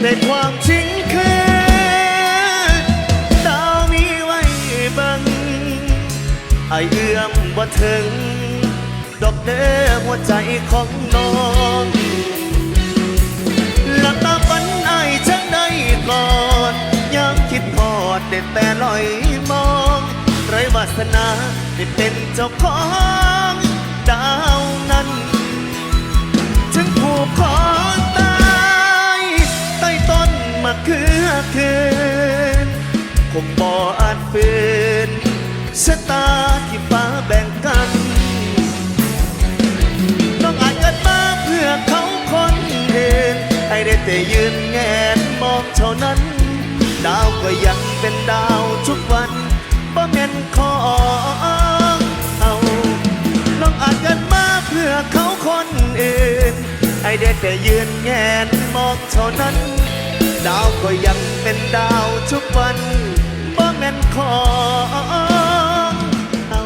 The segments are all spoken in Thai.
แต่ความจริงคือดามีไว้บังไอเอื้อมบ่ถึง ดอกเด้อหัวใจของน้องหลับตาฝันไอจังได้กอดยามคิดพอดเด็ดแต่ลอยมอง ไรวาสนาได้เป็นเจ้าของ เคนคงบ่อาจเป็นสตาที่ฟ้าแบ่งกันต้องอาจเกิดมาเพื่อเขาคนเห็นไอ้ได้แต่ยืนแงนมองเท่านั้น ดาวก็ยังเป็นดาวทุกวันบ่แม็นขอเอา น้องอาจเกิดมาเพื่อเขาคนอื่นไอ้ได้แต่ยืนแงนมองเท่านั้น ดาวก็ยังเป็นดาวทุกวันบ่แม่นของเอา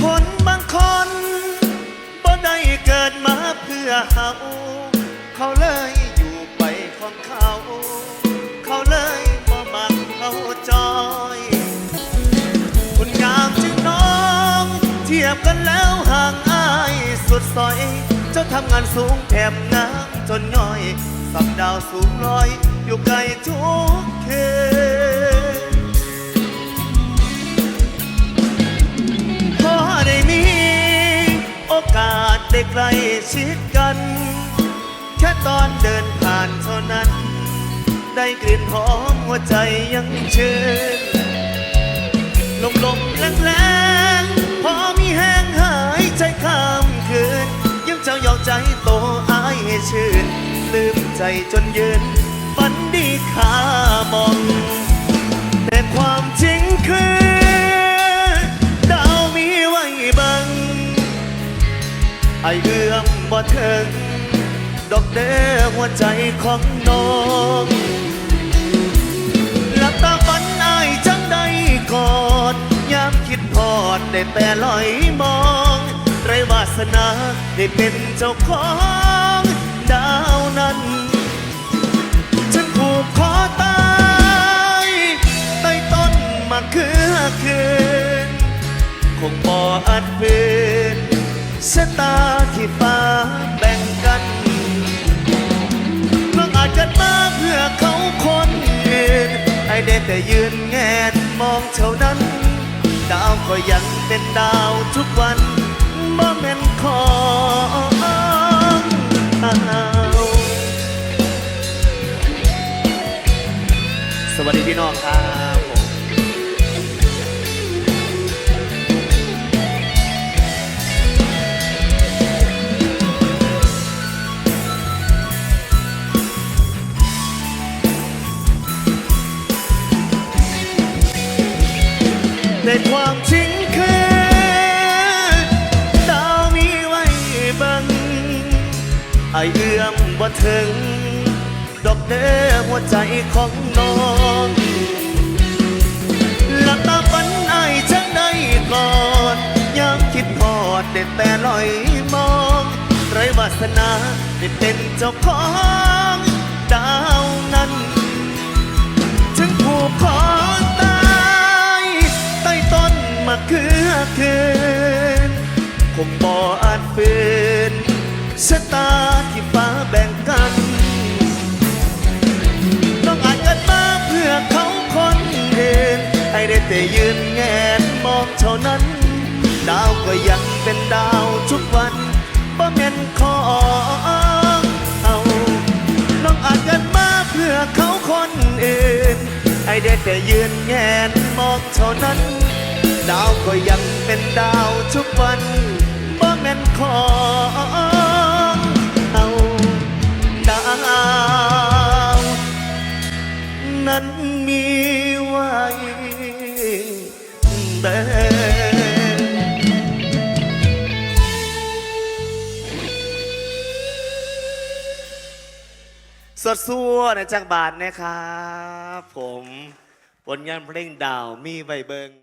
คนบางคนบ่ได้เกิดมาเพื่อเฮา บกันแล้วห่างอายสุดซอย เจ้าทำงานสูงแถมงามจนง่อยสับดาวสูงลอยอยู่ไกลทุกเขตพอได้มี โอกาสได้ใกล้ชิดกัน แค่ตอนเดินผ่านเท่านั้น ได้กลิ่นหอมหัวใจยังเชิญลมลมแรงแรง ใจจนเย็นฝันดีขามอง แต่ความจริงคือ ดาวมีไว้บัง ไอเอื้อมบ่เถึง ดอกเด้อหัวใจของน้องหลับตาฝันอายจังได้กอดยามคิดพอดได้แต่ลอยมอง ไรวาสนาได้เป็นเจ้าของ คงบ่อัดเืนสตาที่ฟ้าแบ่งกันเมื่อาจกันมาเพื่อเขาคนเยืนไอเด็แต่ยืนแงนมองเท่านั้น ดาวก็ยังเป็นดาวทุกวันบ่แม่นของสวัสดีพี่น้องครับ แต่ความจริงคือดามีไว้บังไอเอื้อมบ่ถึง ดอกเด้อหัวใจของน้องหลับตาฝันไอจังได้กอนยามคิดทอดแต่แต่ลอยมอง ไรวาสนาได้เป็นเจ้าของ เทนคงบ่อาจเป็นสตาที่ฟ้าแบ่งกันต้องอาจเกิดมาเพื่อเขาคนเห็นไอ้ได้แต่ยืนแงนมองเท่านั้น ดาวก็ยังเป็นดาวทุกวันบ่แม่นขอเอาน้องอาจเกิดมาเพื่อเขาคนอื่นไอ้ได้แต่ยืนแงนมองเท่านั้น ดาวก็ยังเป็นดาวทุกวันบ่แม่นของเอาดาวนั้นมีไว้เด้สดสัวในจักบาทนะครับ ผมผลงานเพลงดาวมีใบเบิง